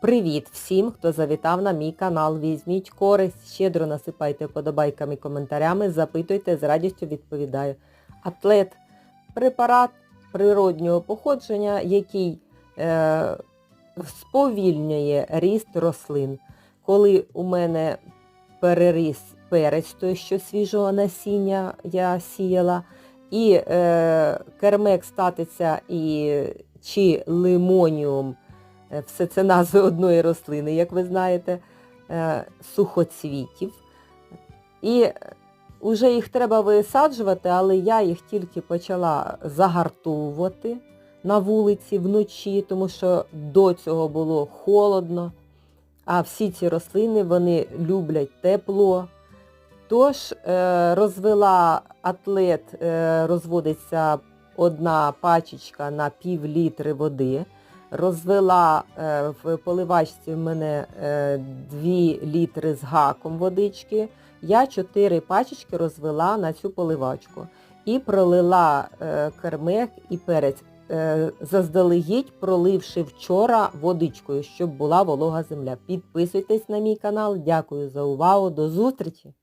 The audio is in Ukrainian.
Привіт всім, хто завітав на мій канал. Візьміть користь, щедро насипайте вподобайками, коментарями, запитуйте, з радістю відповідаю. Атлет препарат природнього походження, який е, сповільнює ріст рослин. Коли у мене переріс перець, той, що свіжого насіння я сіяла, і е, кермек статиця і чи лимоніум, все це назви одної рослини, як ви знаєте, е, сухоцвітів. І вже їх треба висаджувати, але я їх тільки почала загартовувати на вулиці вночі, тому що до цього було холодно. А всі ці рослини вони люблять тепло. Тож е, розвела атлет, е, розводиться одна пачечка на пів літри води. Розвела е, в поливачці в мене е, 2 літри з гаком водички. Я 4 пачечки розвела на цю поливачку. І пролила е, кермек і перець, е, заздалегідь проливши вчора водичкою, щоб була волога земля. Підписуйтесь на мій канал. Дякую за увагу. До зустрічі!